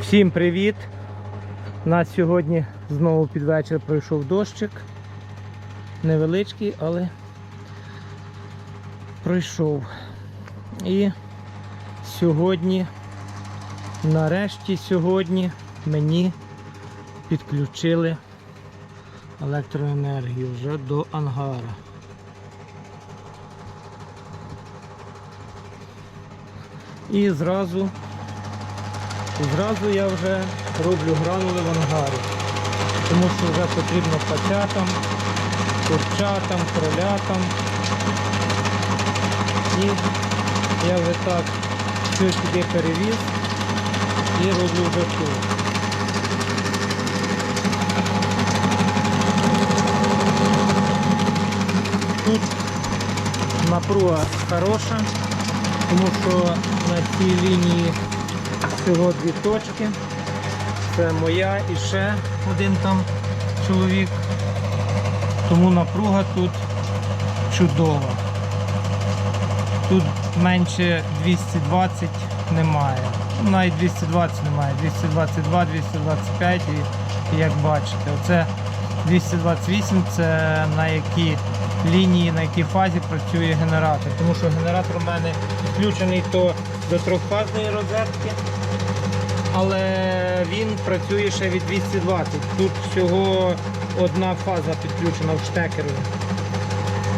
Всім привіт! У нас сьогодні знову під вечір пройшов дощик. Невеличкий, але пройшов. І сьогодні, нарешті сьогодні мені підключили електроенергію вже до ангара. І зразу і зразу я вже роблю гранули в ангарі. Тому що вже потрібно пацятам, курчатам, кролятам. І я вже так все сюди перевіз і роблю вже тут. Тут напруга хороша, тому що на цій лінії всього дві точки. Це моя і ще один там чоловік. Тому напруга тут чудова. Тут менше 220 немає. Навіть 220 немає. 222, 225 і, як бачите, оце 228 це на якій лінії, на якій фазі працює генератор. Тому що генератор у мене підключений то до трьохфазної розетки, але він працює ще від 220. Тут всього одна фаза підключена в штекері.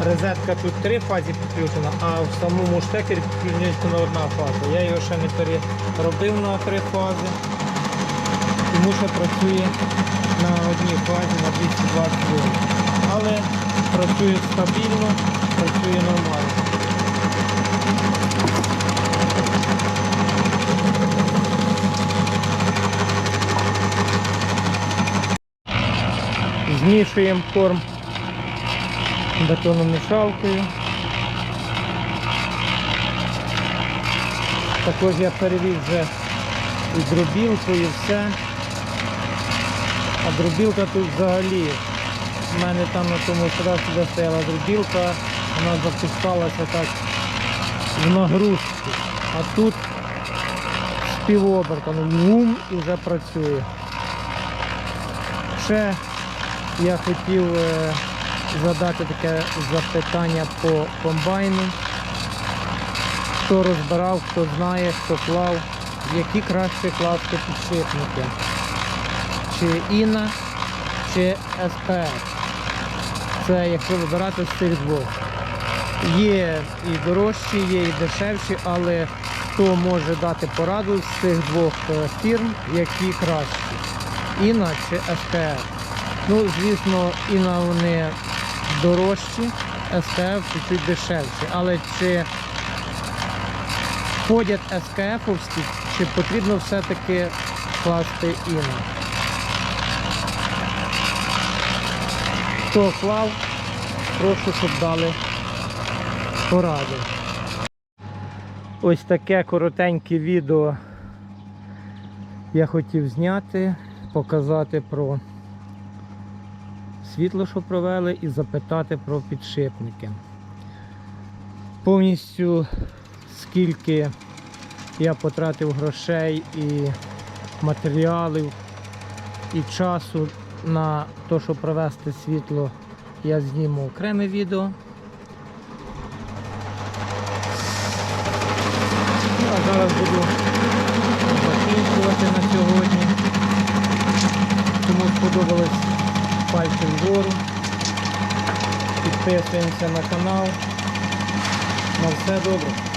Розетка тут три фази підключена, а в самому штекері підключена одна фаза. Я його ще не переробив на три фази, тому що працює на одній фазі на 220 вольт. Але працює стабільно, працює нормально. Змішуємо корм бетономішалкою. Також я перевіз вже і дробілку, і все. А дробілка тут взагалі. У мене там на тому сюди стояла дробілка, вона запускалася так в нагрузку. А тут з півоберта, ну вум і вже працює. Ще я хотів е, задати таке запитання по комбайну. Хто розбирав, хто знає, хто клав, які краще класти підшипники. Чи Іна, чи СПС. Це якщо вибирати з цих двох. Є і дорожчі, є і дешевші, але хто може дати пораду з цих двох е, фірм, які кращі? Іна чи СПФ? Ну, звісно, Іна вони дорожчі, СКФ чуть дешевші. Але чи ходять СКФовські, чи потрібно все-таки класти Іна? Хто клав, прошу, щоб дали пораду. Ось таке коротеньке відео я хотів зняти, показати про світло, що провели, і запитати про підшипники. Повністю скільки я потратив грошей і матеріалів і часу на те, щоб провести світло, я зніму окреме відео. Ну, а зараз буду закінчувати на сьогодні. Кому сподобалось Pai Tesouro e peço a canal 900 euros.